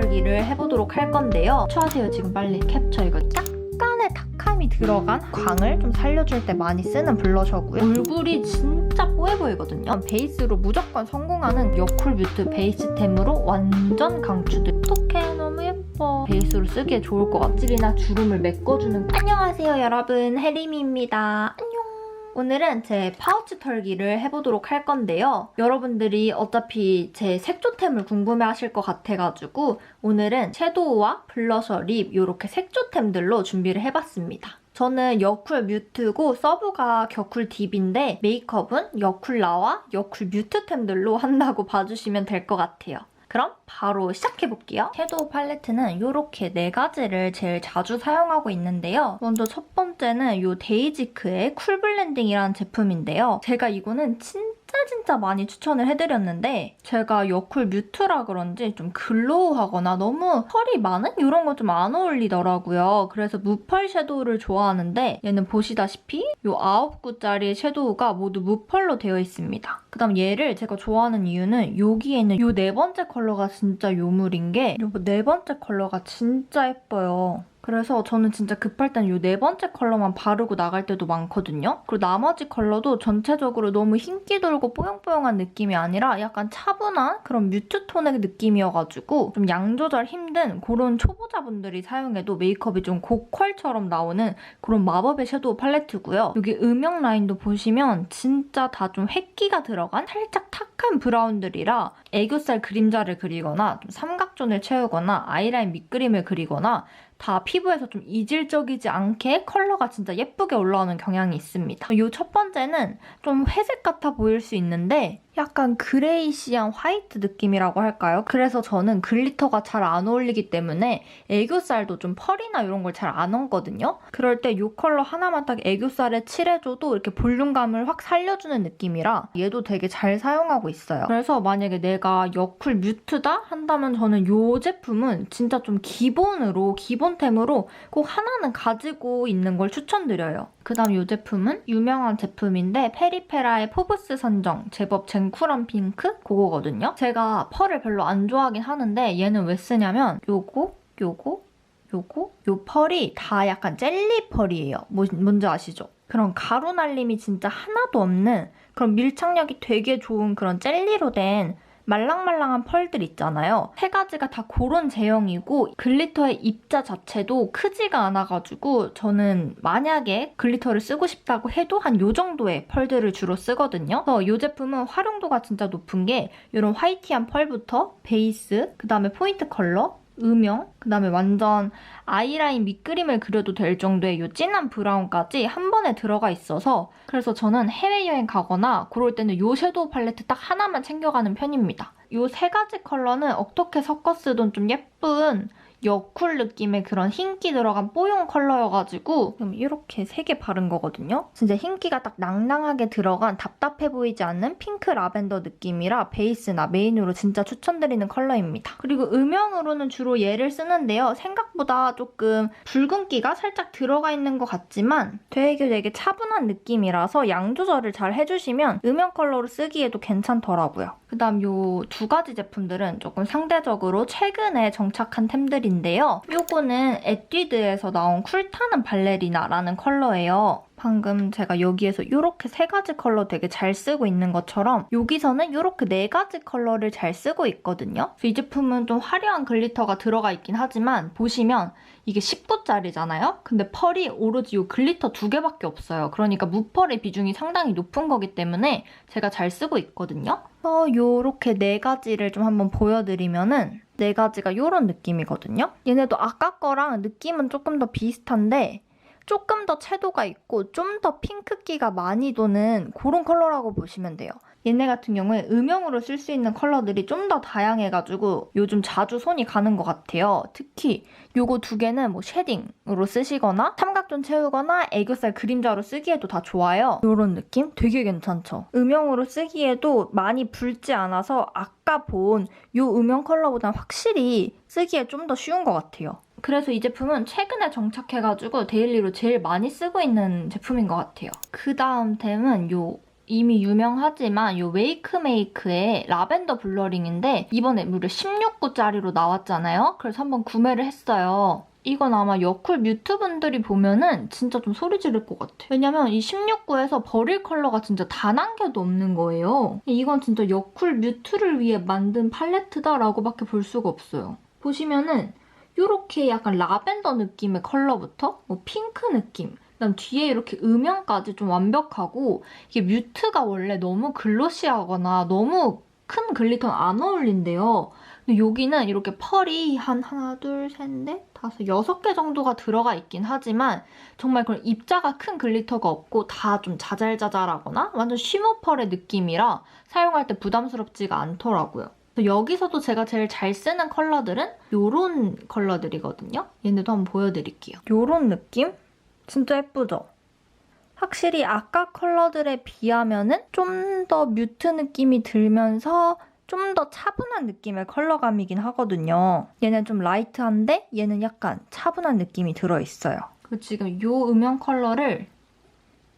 털기를 해보도록 할 건데요. 쳐하세요 지금 빨리 캡처 이거 약간의 탁함이 들어간 광을 좀 살려줄 때 많이 쓰는 블러셔고요. 얼굴이 진짜 뽀해 보이거든요. 베이스로 무조건 성공하는 여쿨 뮤트 베이스템으로 완전 강추들. 어떡해 너무 예뻐. 베이스로 쓰기에 좋을 것 같아. 찔이나 주름을 메꿔주는 안녕하세요 여러분 혜림입니다. 오늘은 제 파우치 털기를 해보도록 할 건데요. 여러분들이 어차피 제 색조템을 궁금해하실 것 같아가지고 오늘은 섀도우와 블러셔, 립 이렇게 색조템들로 준비를 해봤습니다. 저는 여쿨 뮤트고 서브가 겨쿨 딥인데 메이크업은 여쿨 라와 여쿨 뮤트템들로 한다고 봐주시면 될 것 같아요. 그럼 바로 시작해볼게요. 섀도우 팔레트는 이렇게 네 가지를 제일 자주 사용하고 있는데요. 먼저 첫 번째는 이 데이지크의 쿨 블렌딩이라는 제품인데요. 제가 이거는 진 짜 진짜 많이 추천을 해드렸는데 제가 여쿨 뮤트라 그런지 좀 글로우하거나 너무 펄이 많은 이런 거 좀 안 어울리더라고요. 그래서 무펄 섀도우를 좋아하는데 얘는 보시다시피 이 9구짜리 섀도우가 모두 무펄로 되어 있습니다. 그다음 얘를 제가 좋아하는 이유는 여기에 있는 이 네 번째 컬러가 진짜 요물인 게 이 네 번째 컬러가 진짜 예뻐요. 그래서 저는 진짜 급할 땐 이 네 번째 컬러만 바르고 나갈 때도 많거든요. 그리고 나머지 컬러도 전체적으로 너무 흰기 돌고 뽀용뽀용한 느낌이 아니라 약간 차분한 그런 뮤트 톤의 느낌이어가지고 좀 양 조절 힘든 그런 초보자분들이 사용해도 메이크업이 좀 고퀄처럼 나오는 그런 마법의 섀도우 팔레트고요. 여기 음영 라인도 보시면 진짜 다 좀 획기가 들어간 살짝 탁한 브라운들이라 애교살 그림자를 그리거나 좀 삼각존을 채우거나 아이라인 밑그림을 그리거나 다 피부에서 좀 이질적이지 않게 컬러가 진짜 예쁘게 올라오는 경향이 있습니다. 이 첫 번째는 좀 회색 같아 보일 수 있는데 약간 그레이시한 화이트 느낌이라고 할까요? 그래서 저는 글리터가 잘 안 어울리기 때문에 애교살도 좀 펄이나 이런 걸 잘 안 얹거든요. 그럴 때 이 컬러 하나만 딱 애교살에 칠해줘도 이렇게 볼륨감을 확 살려주는 느낌이라 얘도 되게 잘 사용하고 있어요. 그래서 만약에 내가 여쿨 뮤트다 한다면 저는 이 제품은 진짜 좀 기본으로 기본템으로 꼭 하나는 가지고 있는 걸 추천드려요. 그 다음 이 제품은 유명한 제품인데 페리페라의 포브스 선정 제법 젠쿨한 핑크 그거거든요. 제가 펄을 별로 안 좋아하긴 하는데 얘는 왜 쓰냐면 요거 요거 요거 요 펄이 다 약간 젤리 펄이에요. 뭐, 뭔지 아시죠? 그런 가루 날림이 진짜 하나도 없는 그런 밀착력이 되게 좋은 그런 젤리로 된 말랑말랑한 펄들 있잖아요. 세 가지가 다 그런 제형이고 글리터의 입자 자체도 크지가 않아가지고 저는 만약에 글리터를 쓰고 싶다고 해도 한 요 정도의 펄들을 주로 쓰거든요. 그래서 이 제품은 활용도가 진짜 높은 게 이런 화이티한 펄부터 베이스, 그 다음에 포인트 컬러, 음영, 그 다음에 완전 아이라인 밑그림을 그려도 될 정도의 이 진한 브라운까지 한 번에 들어가 있어서 그래서 저는 해외여행 가거나 그럴 때는 이 섀도우 팔레트 딱 하나만 챙겨가는 편입니다. 이 세 가지 컬러는 어떻게 섞어 쓰던 좀 예쁜 여쿨 느낌의 그런 흰기 들어간 뽀용 컬러여가지고 이렇게 세 개 바른 거거든요. 진짜 흰기가 딱 낭낭하게 들어간 답답해 보이지 않는 핑크 라벤더 느낌이라 베이스나 메인으로 진짜 추천드리는 컬러입니다. 그리고 음영으로는 주로 얘를 쓰는데요. 생각보다 조금 붉은기가 살짝 들어가 있는 것 같지만 되게 되게 차분한 느낌이라서 양 조절을 잘 해주시면 음영 컬러로 쓰기에도 괜찮더라고요. 그다음 요 두 가지 제품들은 조금 상대적으로 최근에 정착한 템들인데요. 요거는 에뛰드에서 나온 쿨타는 발레리나라는 컬러예요. 방금 제가 여기에서 이렇게 세 가지 컬러 되게 잘 쓰고 있는 것처럼 여기서는 이렇게 네 가지 컬러를 잘 쓰고 있거든요. 이 제품은 좀 화려한 글리터가 들어가 있긴 하지만 보시면 이게 10도짜리잖아요? 근데 펄이 오로지 이 글리터 두 개밖에 없어요. 그러니까 무펄의 비중이 상당히 높은 거기 때문에 제가 잘 쓰고 있거든요. 그래서 요렇게 네 가지를 좀 한번 보여드리면은 네 가지가 이런 느낌이거든요. 얘네도 아까 거랑 느낌은 조금 더 비슷한데 조금 더 채도가 있고 좀 더 핑크기가 많이 도는 그런 컬러라고 보시면 돼요. 얘네 같은 경우에 음영으로 쓸 수 있는 컬러들이 좀 더 다양해가지고 요즘 자주 손이 가는 것 같아요. 특히 요거 두 개는 뭐 쉐딩으로 쓰시거나 삼각존 채우거나 애교살 그림자로 쓰기에도 다 좋아요. 요런 느낌? 되게 괜찮죠? 음영으로 쓰기에도 많이 붉지 않아서 아까 본 요 음영 컬러보다 확실히 쓰기에 좀 더 쉬운 것 같아요. 그래서 이 제품은 최근에 정착해가지고 데일리로 제일 많이 쓰고 있는 제품인 것 같아요. 그 다음 템은 요 이미 유명하지만 이 웨이크메이크의 라벤더 블러링인데 이번에 무려 16구짜리로 나왔잖아요. 그래서 한번 구매를 했어요. 이건 아마 여쿨 뮤트 분들이 보면은 진짜 좀 소리 지를 것 같아. 왜냐면 이 16구에서 버릴 컬러가 진짜 단 한 개도 없는 거예요. 이건 진짜 여쿨 뮤트를 위해 만든 팔레트다라고밖에 볼 수가 없어요. 보시면은 이렇게 약간 라벤더 느낌의 컬러부터 뭐 핑크 느낌, 그다음 뒤에 이렇게 음영까지 좀 완벽하고 이게 뮤트가 원래 너무 글로시하거나 너무 큰 글리터는 안 어울린대요. 근데 여기는 이렇게 펄이 한 하나, 둘, 셋, 넷, 다섯, 여섯 개 정도가 들어가 있긴 하지만 정말 그런 입자가 큰 글리터가 없고 다 좀 자잘자잘하거나 완전 쉬머 펄의 느낌이라 사용할 때 부담스럽지가 않더라고요. 여기서도 제가 제일 잘 쓰는 컬러들은 요런 컬러들이거든요. 얘네도 한번 보여드릴게요. 요런 느낌? 진짜 예쁘죠? 확실히 아까 컬러들에 비하면은 좀 더 뮤트 느낌이 들면서 좀 더 차분한 느낌의 컬러감이긴 하거든요. 얘는 좀 라이트한데 얘는 약간 차분한 느낌이 들어있어요. 그리고 지금 요 음영 컬러를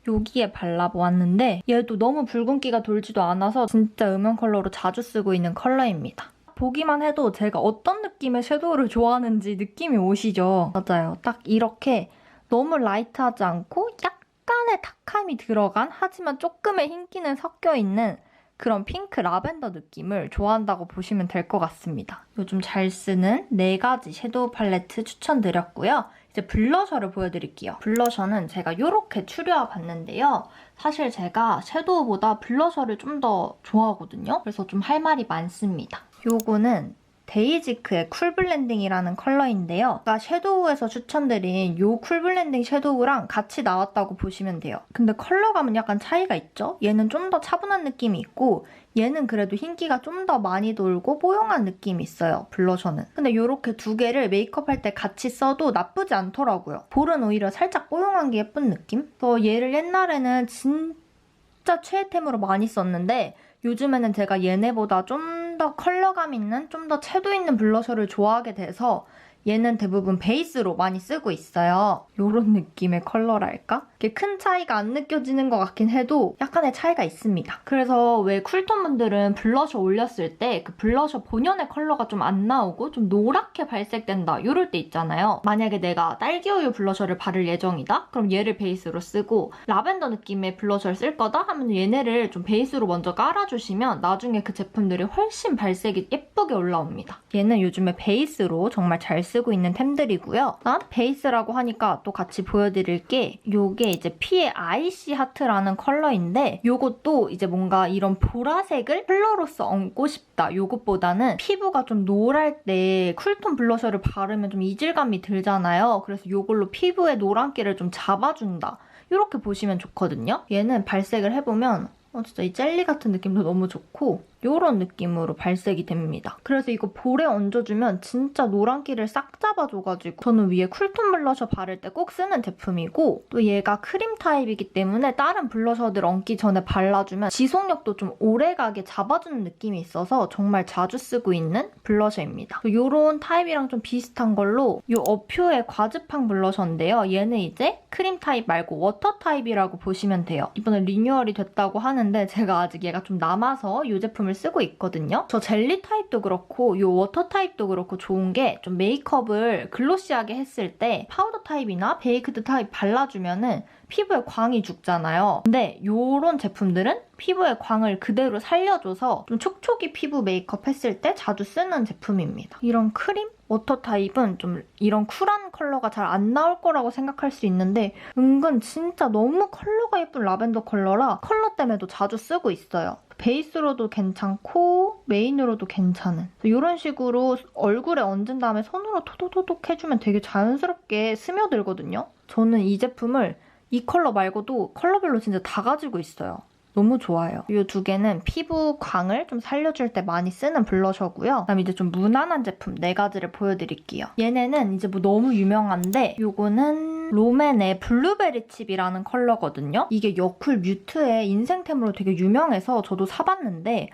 여기에 발라보았는데 얘도 너무 붉은기가 돌지도 않아서 진짜 음영 컬러로 자주 쓰고 있는 컬러입니다. 보기만 해도 제가 어떤 느낌의 섀도우를 좋아하는지 느낌이 오시죠? 맞아요. 딱 이렇게 너무 라이트하지 않고 약간의 탁함이 들어간 하지만 조금의 흰기는 섞여 있는 그런 핑크 라벤더 느낌을 좋아한다고 보시면 될 것 같습니다. 요즘 잘 쓰는 네 가지 섀도우 팔레트 추천드렸고요. 이제 블러셔를 보여드릴게요. 블러셔는 제가 이렇게 추려와 봤는데요. 사실 제가 섀도우보다 블러셔를 좀 더 좋아하거든요. 그래서 좀 할 말이 많습니다. 요거는 데이지크의 쿨 블렌딩이라는 컬러인데요. 아까 섀도우에서 추천드린 요쿨 블렌딩 섀도우랑 같이 나왔다고 보시면 돼요. 근데 컬러감은 약간 차이가 있죠? 얘는 좀 더 차분한 느낌이 있고 얘는 그래도 흰기가 좀 더 많이 돌고 뽀용한 느낌이 있어요, 블러셔는. 근데 이렇게 두 개를 메이크업 할 때 같이 써도 나쁘지 않더라고요. 볼은 오히려 살짝 뽀용한 게 예쁜 느낌? 그래서 얘를 옛날에는 진짜 최애템으로 많이 썼는데 요즘에는 제가 얘네보다 좀 더 컬러감 있는, 좀 더 채도 있는 블러셔를 좋아하게 돼서 얘는 대부분 베이스로 많이 쓰고 있어요. 이런 느낌의 컬러랄까? 이게 큰 차이가 안 느껴지는 것 같긴 해도 약간의 차이가 있습니다. 그래서 왜 쿨톤 분들은 블러셔 올렸을 때 그 블러셔 본연의 컬러가 좀 안 나오고 좀 노랗게 발색된다 이럴 때 있잖아요. 만약에 내가 딸기우유 블러셔를 바를 예정이다? 그럼 얘를 베이스로 쓰고 라벤더 느낌의 블러셔를 쓸 거다? 하면 얘네를 좀 베이스로 먼저 깔아주시면 나중에 그 제품들이 훨씬 발색이 예쁘게 올라옵니다. 얘는 요즘에 베이스로 정말 잘 쓰고 있는 템들이고요. 난 베이스라고 하니까 또 같이 보여드릴 게 요게 이제 피의 아이시 하트라는 컬러인데 요것도 이제 뭔가 이런 보라색을 컬러로서 얹고 싶다. 요것보다는 피부가 좀 노랄 때 쿨톤 블러셔를 바르면 좀 이질감이 들잖아요. 그래서 요걸로 피부의 노란기를 좀 잡아준다. 이렇게 보시면 좋거든요. 얘는 발색을 해보면 어, 진짜 이 젤리 같은 느낌도 너무 좋고 이런 느낌으로 발색이 됩니다. 그래서 이거 볼에 얹어주면 진짜 노란기를 싹 잡아줘가지고 저는 위에 쿨톤 블러셔 바를 때 꼭 쓰는 제품이고 또 얘가 크림 타입이기 때문에 다른 블러셔들 얹기 전에 발라주면 지속력도 좀 오래가게 잡아주는 느낌이 있어서 정말 자주 쓰고 있는 블러셔입니다. 이런 타입이랑 좀 비슷한 걸로 이 어퓨의 과즙팡 블러셔인데요. 얘는 이제 크림 타입 말고 워터 타입이라고 보시면 돼요. 이번에 리뉴얼이 됐다고 하는데 제가 아직 얘가 좀 남아서 이 제품을 쓰고 있거든요. 저 젤리 타입도 그렇고 이 워터 타입도 그렇고 좋은 게 좀 메이크업을 글로시하게 했을 때 파우더 타입이나 베이크드 타입 발라주면은 피부에 광이 죽잖아요. 근데 이런 제품들은 피부에 광을 그대로 살려줘서 좀 촉촉이 피부 메이크업 했을 때 자주 쓰는 제품입니다. 이런 크림? 워터 타입은 좀 이런 쿨한 컬러가 잘 안 나올 거라고 생각할 수 있는데 은근 진짜 너무 컬러가 예쁜 라벤더 컬러라 컬러 때문에도 자주 쓰고 있어요. 베이스로도 괜찮고 메인으로도 괜찮은 이런 식으로 얼굴에 얹은 다음에 손으로 토독토독 해주면 되게 자연스럽게 스며들거든요. 저는 이 제품을 이 컬러 말고도 컬러별로 진짜 다 가지고 있어요. 너무 좋아요. 이 두 개는 피부 광을 좀 살려줄 때 많이 쓰는 블러셔고요. 그다음 이제 좀 무난한 제품 네 가지를 보여드릴게요. 얘네는 이제 뭐 너무 유명한데 이거는 롬앤의 블루베리 칩이라는 컬러거든요. 이게 여쿨 뮤트의 인생템으로 되게 유명해서 저도 사봤는데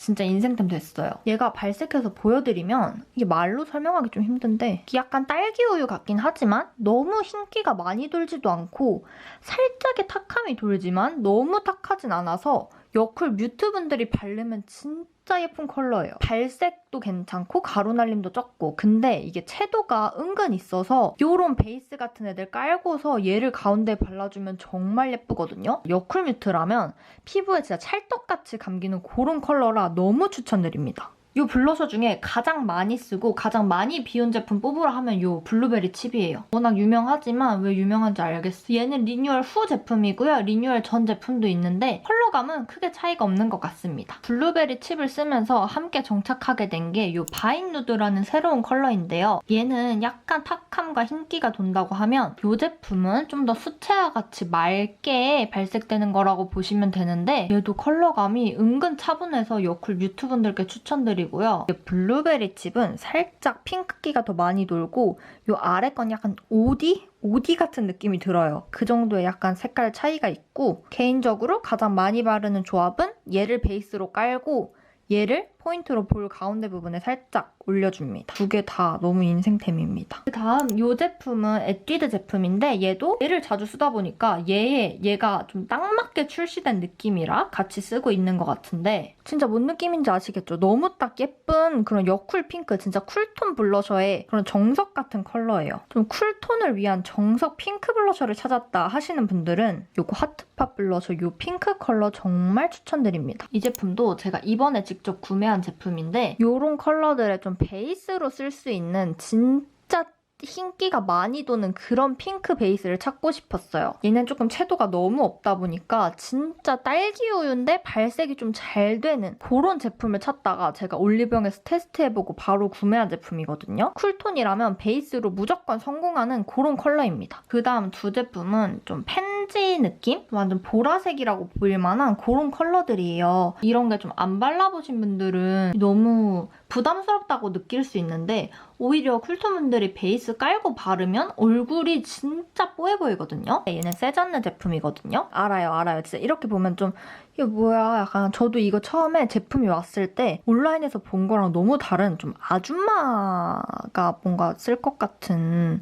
진짜 인생템 됐어요. 얘가 발색해서 보여드리면 이게 말로 설명하기 좀 힘든데 약간 딸기 우유 같긴 하지만 너무 흰기가 많이 돌지도 않고 살짝의 탁함이 돌지만 너무 탁하진 않아서 여쿨 뮤트 분들이 바르면 진짜 예쁜 컬러예요. 발색도 괜찮고 가루 날림도 적고 근데 이게 채도가 은근 있어서 요런 베이스 같은 애들 깔고서 얘를 가운데 발라주면 정말 예쁘거든요. 여쿨 뮤트라면 피부에 진짜 찰떡같이 감기는 그런 컬러라 너무 추천드립니다. 이 블러셔 중에 가장 많이 쓰고 가장 많이 비운 제품 뽑으라 하면 이 블루베리 칩이에요. 워낙 유명하지만 왜 유명한지 알겠어. 얘는 리뉴얼 후 제품이고요. 리뉴얼 전 제품도 있는데 컬러감은 크게 차이가 없는 것 같습니다. 블루베리 칩을 쓰면서 함께 정착하게 된 게 이 바인 누드라는 새로운 컬러인데요. 얘는 약간 탁함과 흰기가 돈다고 하면 이 제품은 좀 더 수채화 같이 맑게 발색되는 거라고 보시면 되는데 얘도 컬러감이 은근 차분해서 여쿨 뮤트 분들께 추천드리고 요. 이 블루베리 칩은 살짝 핑크기가 더 많이 돌고 이 아래 건 약간 오디? 오디 같은 느낌이 들어요. 그 정도의 약간 색깔 차이가 있고 개인적으로 가장 많이 바르는 조합은 얘를 베이스로 깔고 얘를 포인트로 볼 가운데 부분에 살짝 올려줍니다. 두 개 다 너무 인생템입니다. 그 다음 이 제품은 에뛰드 제품인데 얘도 얘를 자주 쓰다 보니까 얘에 얘가 좀 딱 맞게 출시된 느낌이라 같이 쓰고 있는 것 같은데 진짜 뭔 느낌인지 아시겠죠? 너무 딱 예쁜 그런 여쿨 핑크 진짜 쿨톤 블러셔의 그런 정석 같은 컬러예요. 좀 쿨톤을 위한 정석 핑크 블러셔를 찾았다 하시는 분들은 요거 하트팝 블러셔 요 핑크 컬러 정말 추천드립니다. 이 제품도 제가 이번에 직접 구매 한 제품인데 요런 컬러들의 좀 베이스로 쓸 수 있는 진짜 흰기가 많이 도는 그런 핑크 베이스를 찾고 싶었어요. 얘는 조금 채도가 너무 없다 보니까 진짜 딸기 우유인데 발색이 좀 잘 되는 그런 제품을 찾다가 제가 올리브영에서 테스트해보고 바로 구매한 제품이거든요. 쿨톤이라면 베이스로 무조건 성공하는 그런 컬러입니다. 그 다음 두 제품은 좀 펜지 느낌? 완전 보라색이라고 보일 만한 그런 컬러들이에요. 이런 게 좀 안 발라보신 분들은 너무 부담스럽다고 느낄 수 있는데 오히려 쿨톤분들이 베이스 깔고 바르면 얼굴이 진짜 뽀해 보이거든요. 얘는 세잔느 제품이거든요. 알아요, 알아요. 진짜 이렇게 보면 좀 이게 뭐야 약간 저도 이거 처음에 제품이 왔을 때 온라인에서 본 거랑 너무 다른 좀 아줌마가 뭔가 쓸 것 같은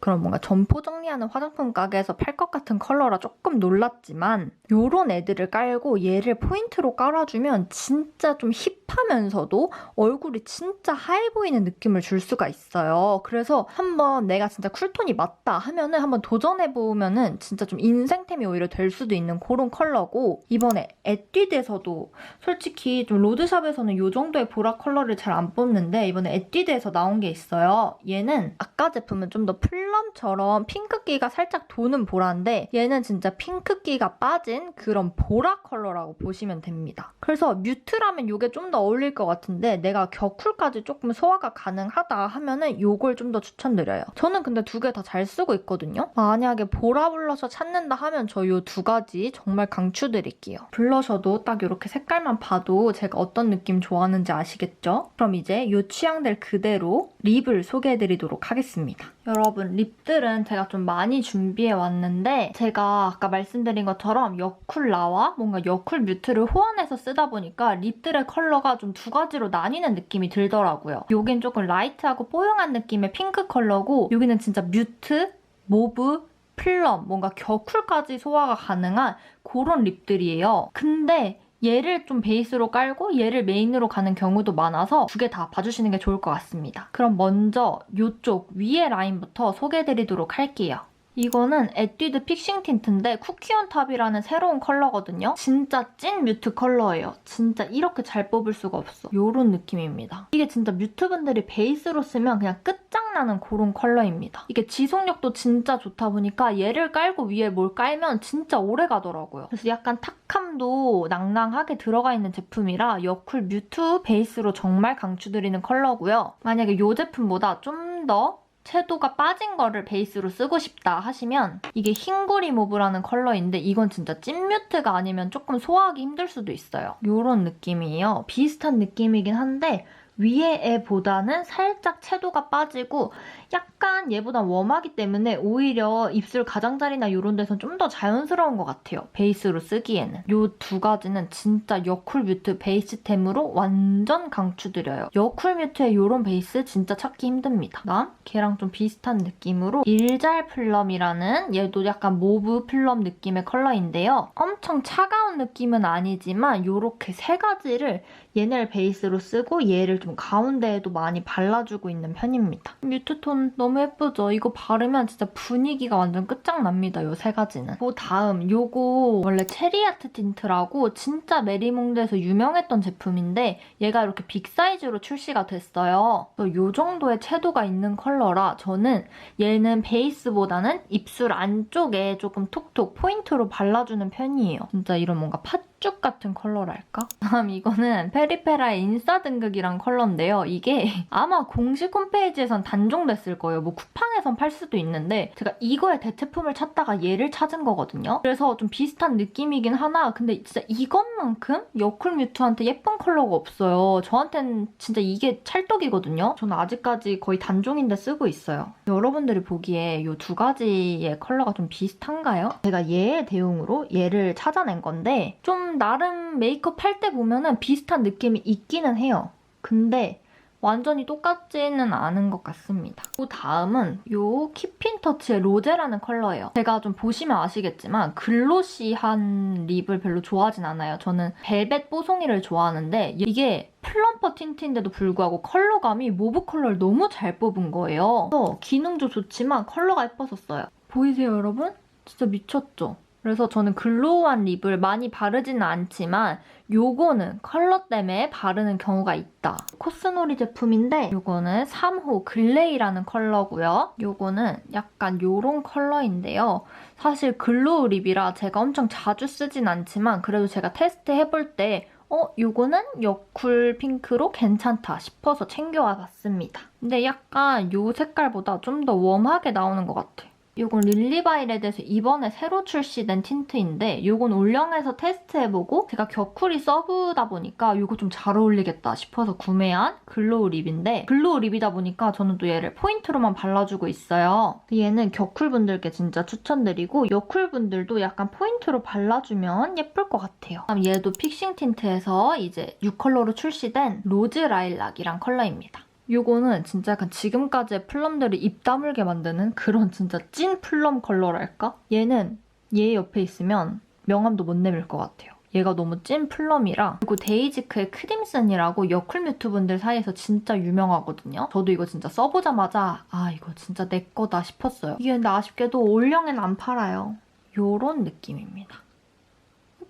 그런 뭔가 점포 정리하는 화장품 가게에서 팔 것 같은 컬러라 조금 놀랐지만 요런 애들을 깔고 얘를 포인트로 깔아주면 진짜 좀 힙하면서도 얼굴이 진짜 하얘 보이는 느낌을 줄 수가 있어요. 그래서 한번 내가 진짜 쿨톤이 맞다 하면은 한번 도전해보면은 진짜 좀 인생템이 오히려 될 수도 있는 그런 컬러고 이번에 에뛰드에서도 솔직히 좀 로드샵에서는 요 정도의 보라 컬러를 잘 안 뽑는데 이번에 에뛰드에서 나온 게 있어요. 얘는 아까 제품은 좀 더 플 럼처럼 핑크기가 살짝 도는 보라인데 얘는 진짜 핑크기가 빠진 그런 보라 컬러라고 보시면 됩니다. 그래서 뮤트라면 이게 좀 더 어울릴 것 같은데 내가 겨쿨까지 조금 소화가 가능하다 하면은 이걸 좀 더 추천드려요. 저는 근데 두 개 다 잘 쓰고 있거든요. 만약에 보라 블러셔 찾는다 하면 저 이 두 가지 정말 강추드릴게요. 블러셔도 딱 이렇게 색깔만 봐도 제가 어떤 느낌 좋아하는지 아시겠죠? 그럼 이제 이 취향들 그대로 립을 소개해드리도록 하겠습니다. 여러분 립들은 제가 좀 많이 준비해 왔는데 제가 아까 말씀드린 것처럼 여쿨라와 뭔가 여쿨 뮤트를 호환해서 쓰다 보니까 립들의 컬러가 좀 두 가지로 나뉘는 느낌이 들더라고요. 여긴 조금 라이트하고 뽀용한 느낌의 핑크 컬러고 여기는 진짜 뮤트, 모브, 플럼, 뭔가 겨쿨까지 소화가 가능한 그런 립들이에요. 근데 얘를 좀 베이스로 깔고 얘를 메인으로 가는 경우도 많아서 두 개 다 봐주시는 게 좋을 것 같습니다. 그럼 먼저 이쪽 위에 라인부터 소개해드리도록 할게요. 이거는 에뛰드 픽싱 틴트인데 쿠키온 탑이라는 새로운 컬러거든요. 진짜 찐 뮤트 컬러예요. 진짜 이렇게 잘 뽑을 수가 없어. 이런 느낌입니다. 이게 진짜 뮤트분들이 베이스로 쓰면 그냥 끝장나는 그런 컬러입니다. 이게 지속력도 진짜 좋다 보니까 얘를 깔고 위에 뭘 깔면 진짜 오래 가더라고요. 그래서 약간 탁함도 낭낭하게 들어가 있는 제품이라 여쿨 뮤트 베이스로 정말 강추드리는 컬러고요. 만약에 이 제품보다 좀더 채도가 빠진 거를 베이스로 쓰고 싶다 하시면 이게 흰구 리무브라는 컬러인데 이건 진짜 찐 뮤트가 아니면 조금 소화하기 힘들 수도 있어요. 이런 느낌이에요. 비슷한 느낌이긴 한데 위에 애보다는 살짝 채도가 빠지고 약간 얘보다 웜하기 때문에 오히려 입술 가장자리나 이런 데선 좀 더 자연스러운 것 같아요. 베이스로 쓰기에는. 이 두 가지는 진짜 여쿨 뮤트 베이스템으로 완전 강추드려요. 여쿨 뮤트의 이런 베이스 진짜 찾기 힘듭니다. 그다음 걔랑 좀 비슷한 느낌으로 일잘 플럼이라는 얘도 약간 모브 플럼 느낌의 컬러인데요. 엄청 차가운 느낌은 아니지만 이렇게 세 가지를 얘네를 베이스로 쓰고 얘를 좀 가운데에도 많이 발라주고 있는 편입니다. 뮤트톤 너무 예쁘죠? 이거 바르면 진짜 분위기가 완전 끝장납니다. 이세 가지는. 그 다음 요거 원래 체리아트 틴트라고 진짜 메리몽드에서 유명했던 제품인데 얘가 이렇게 빅 사이즈로 출시가 됐어요. 요 정도의 채도가 있는 컬러라 저는 얘는 베이스보다는 입술 안쪽에 조금 톡톡 포인트로 발라주는 편이에요. 진짜 이런 뭔가 팥 죽 같은 컬러랄까? 다음 이거는 페리페라의 인싸 등극이란 컬러인데요. 이게 아마 공식 홈페이지에선 단종됐을 거예요. 뭐 쿠팡에선 팔 수도 있는데 제가 이거의 대체품을 찾다가 얘를 찾은 거거든요. 그래서 좀 비슷한 느낌이긴 하나 근데 진짜 이것만큼 여쿨 뮤트한테 예쁜 컬러가 없어요. 저한텐 진짜 이게 찰떡이거든요. 저는 아직까지 거의 단종인데 쓰고 있어요. 여러분들이 보기에 이 두 가지의 컬러가 좀 비슷한가요? 제가 얘의 대용으로 얘를 찾아낸 건데 좀 나름 메이크업 할 때 보면은 비슷한 느낌이 있기는 해요. 근데 완전히 똑같지는 않은 것 같습니다. 그 다음은 요 키핀터치의 로제라는 컬러예요. 제가 좀 보시면 아시겠지만 글로시한 립을 별로 좋아하진 않아요. 저는 벨벳 뽀송이를 좋아하는데 이게 플럼퍼 틴트인데도 불구하고 컬러감이 모브 컬러를 너무 잘 뽑은 거예요. 그래서 기능도 좋지만 컬러가 써요. 보이세요 여러분? 진짜 미쳤죠? 그래서 저는 글로우한 립을 많이 바르지는 않지만 요거는 컬러 때문에 바르는 경우가 있다. 코스놀이 제품인데 요거는 3호 글레이라는 컬러고요. 요거는 약간 요런 컬러인데요. 사실 글로우 립이라 제가 엄청 자주 쓰진 않지만 그래도 제가 테스트 해볼 때 어, 요거는 여쿨 핑크로 괜찮다 싶어서 챙겨와 봤습니다. 근데 약간 요 색깔보다 좀 더 웜하게 나오는 것 같아. 요 건 릴리바이레드에서 이번에 새로 출시된 틴트인데 요건 올영에서 테스트해보고 제가 격쿨이 서브다 보니까 요거 좀 잘 어울리겠다 싶어서 구매한 글로우 립인데 글로우 립이다 보니까 저는 또 얘를 포인트로만 발라주고 있어요. 얘는 격쿨 분들께 진짜 추천드리고 여쿨 분들도 약간 포인트로 발라주면 예쁠 것 같아요. 얘도 픽싱 틴트에서 이제 6컬러로 출시된 로즈 라일락이란 컬러입니다. 요거는 진짜 약간 지금까지의 플럼들을 입 다물게 만드는 그런 진짜 찐 플럼 컬러랄까? 얘는 얘 옆에 있으면 명암도 못 내밀 것 같아요. 얘가 너무 찐 플럼이라 그리고 데이지크의 크림슨이라고 여쿨 뮤트 분들 사이에서 진짜 유명하거든요. 저도 이거 진짜 써보자마자 아 이거 진짜 내 거다 싶었어요. 이게 근데 아쉽게도 올영엔 안 팔아요. 요런 느낌입니다.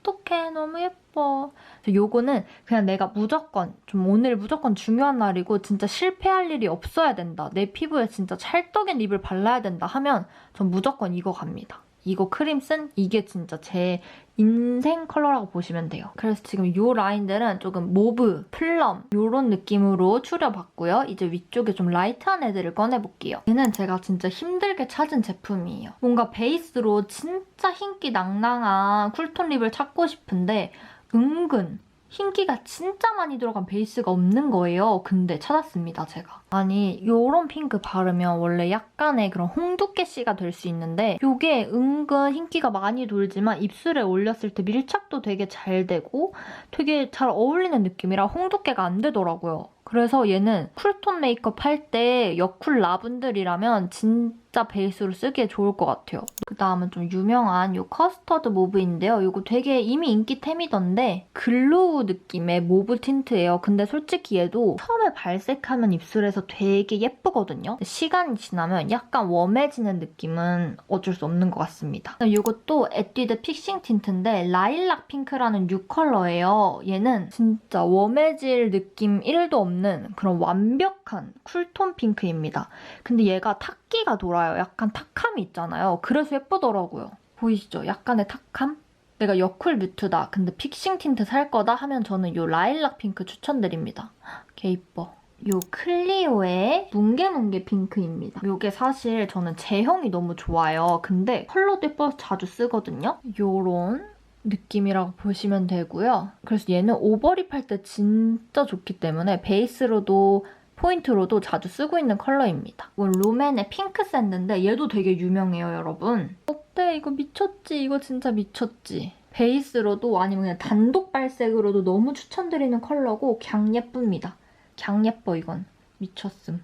어떡해 너무 예뻐. 요거는 그냥 내가 무조건 좀 오늘 무조건 중요한 날이고 진짜 실패할 일이 없어야 된다. 내 피부에 진짜 찰떡인 립을 발라야 된다 하면 전 무조건 이거 갑니다. 이거 크림슨 이게 진짜 제 인생 컬러라고 보시면 돼요. 그래서 지금 이 라인들은 조금 모브, 플럼 이런 느낌으로 추려봤고요. 이제 위쪽에 좀 라이트한 애들을 꺼내볼게요. 얘는 제가 진짜 힘들게 찾은 제품이에요. 뭔가 베이스로 진짜 흰기 낭낭한 쿨톤 립을 찾고 싶은데 은근 흰기가 진짜 많이 들어간 베이스가 없는 거예요. 근데 찾았습니다, 제가. 아니, 요런 핑크 바르면 원래 약간의 그런 홍두깨씨가 될 수 있는데 요게 은근 흰기가 많이 돌지만 입술에 올렸을 때 밀착도 되게 잘 되고 되게 잘 어울리는 느낌이라 홍두깨가 안 되더라고요. 그래서 얘는 쿨톤 메이크업 할 때 여쿨 라분들이라면 진짜 베이스로 쓰기에 좋을 것 같아요. 그 다음은 좀 유명한 이 커스터드 모브인데요. 이거 되게 이미 인기템이던데 글로우 느낌의 모브 틴트예요. 근데 솔직히 얘도 처음에 발색하면 입술에서 되게 예쁘거든요. 시간이 지나면 약간 웜해지는 느낌은 어쩔 수 없는 것 같습니다. 이것도 에뛰드 픽싱 틴트인데 라일락 핑크라는 6컬러예요. 얘는 진짜 웜해질 느낌 1도 없는 그런 완벽한 쿨톤 핑크입니다. 근데 얘가 탁기가 돌아요. 약간 탁함이 있잖아요. 그래서 예쁘더라고요. 보이시죠? 약간의 탁함? 내가 여쿨 뮤트다. 근데 픽싱 틴트 살 거다 하면 저는 이 라일락 핑크 추천드립니다. 개 이뻐. 요 클리오의 뭉게뭉게 핑크입니다. 요게 사실 저는 제형이 너무 좋아요. 근데 컬러도 예뻐서 자주 쓰거든요. 요런 느낌이라고 보시면 되고요. 그래서 얘는 오버립 할 때 진짜 좋기 때문에 베이스로도 포인트로도 자주 쓰고 있는 컬러입니다. 이건 롬앤의 핑크 샌드인데 얘도 되게 유명해요, 여러분. 어때? 이거 미쳤지? 이거 진짜 미쳤지? 베이스로도 아니면 그냥 단독 발색으로도 너무 추천드리는 컬러고 강 예쁩니다. 강 예뻐 이건. 미쳤음.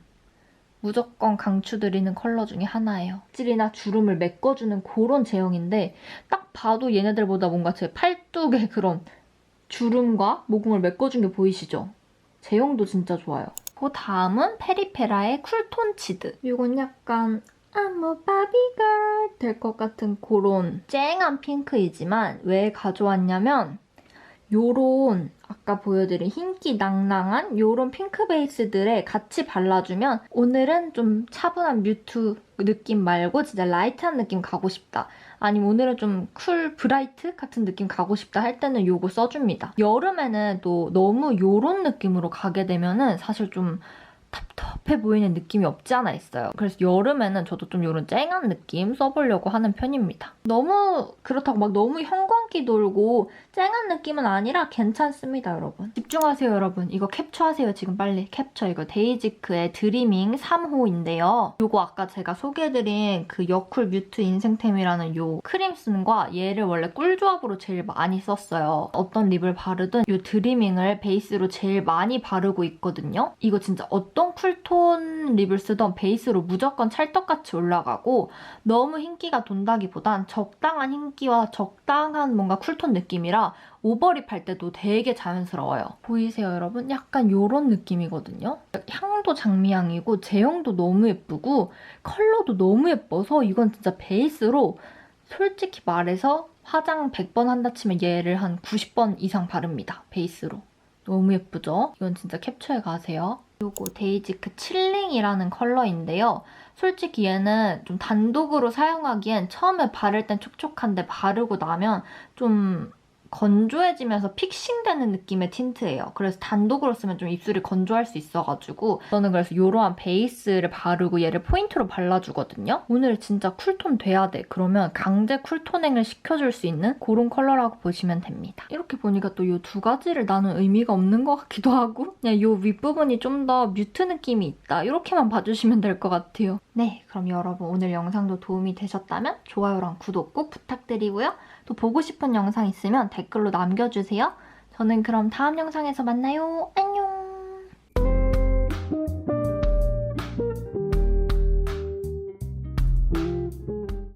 무조건 강추드리는 컬러 중에 하나예요. 찔이나 주름을 메꿔주는 그런 제형인데 딱 봐도 얘네들보다 뭔가 제 팔뚝의 그런 주름과 모공을 메꿔준 게 보이시죠? 제형도 진짜 좋아요. 그 다음은 페리페라의 쿨톤 치드. 이건 약간 I'm a Barbie girl 될 것 같은 그런 쨍한 핑크이지만 왜 가져왔냐면 요런 아까 보여드린 흰기 낭낭한 요런 핑크 베이스들에 같이 발라주면 오늘은 좀 차분한 뮤트 느낌 말고 진짜 라이트한 느낌 가고 싶다. 아니면 오늘은 좀 쿨 브라이트 같은 느낌 가고 싶다 할 때는 요거 써줍니다. 여름에는 또 너무 요런 느낌으로 가게 되면은 사실 좀 텁텁해 보이는 느낌이 없지 않아 있어요. 그래서 여름에는 저도 좀 이런 쨍한 느낌 써보려고 하는 편입니다. 너무 그렇다고 막 너무 형광기 돌고 쨍한 느낌은 아니라 괜찮습니다, 여러분. 집중하세요, 여러분. 이거 캡처하세요, 지금 빨리. 캡처 이거 데이지크의 드리밍 3호인데요. 이거 아까 제가 소개해드린 그 여쿨 뮤트 인생템이라는 요 크림슨과 얘를 원래 꿀조합으로 제일 많이 썼어요. 어떤 립을 바르든 요 드리밍을 베이스로 제일 많이 바르고 있거든요. 이거 진짜 어떤 쿨톤 립을 쓰던 베이스로 무조건 찰떡같이 올라가고 너무 흰기가 돈다기보단 적당한 흰기와 적당한 뭔가 쿨톤 느낌이라 오버립 할 때도 되게 자연스러워요. 보이세요, 여러분? 약간 이런 느낌이거든요. 향도 장미향이고 제형도 너무 예쁘고 컬러도 너무 예뻐서 이건 진짜 베이스로 솔직히 말해서 화장 100번 한다 치면 얘를 한 90번 이상 바릅니다. 베이스로. 너무 예쁘죠? 이건 진짜 캡처해 가세요. 요거 데이지크 칠링이라는 컬러인데요. 솔직히 얘는 좀 단독으로 사용하기엔 처음에 바를 땐 촉촉한데 바르고 나면 좀 건조해지면서 픽싱되는 느낌의 틴트예요. 그래서 단독으로 쓰면 좀 입술이 건조할 수 있어가지고 저는 그래서 이러한 베이스를 바르고 얘를 포인트로 발라주거든요. 오늘 진짜 쿨톤 돼야 돼. 그러면 강제 쿨토닝을 시켜줄 수 있는 그런 컬러라고 보시면 됩니다. 이렇게 보니까 또 이 두 가지를 나눈 의미가 없는 것 같기도 하고 그냥 이 윗부분이 좀 더 뮤트 느낌이 있다. 이렇게만 봐주시면 될 것 같아요. 네, 그럼 여러분 오늘 영상도 도움이 되셨다면 좋아요랑 구독 꼭 부탁드리고요. 또 보고 싶은 영상 있으면 댓글로 남겨주세요. 저는 그럼 다음 영상에서 만나요. 안녕!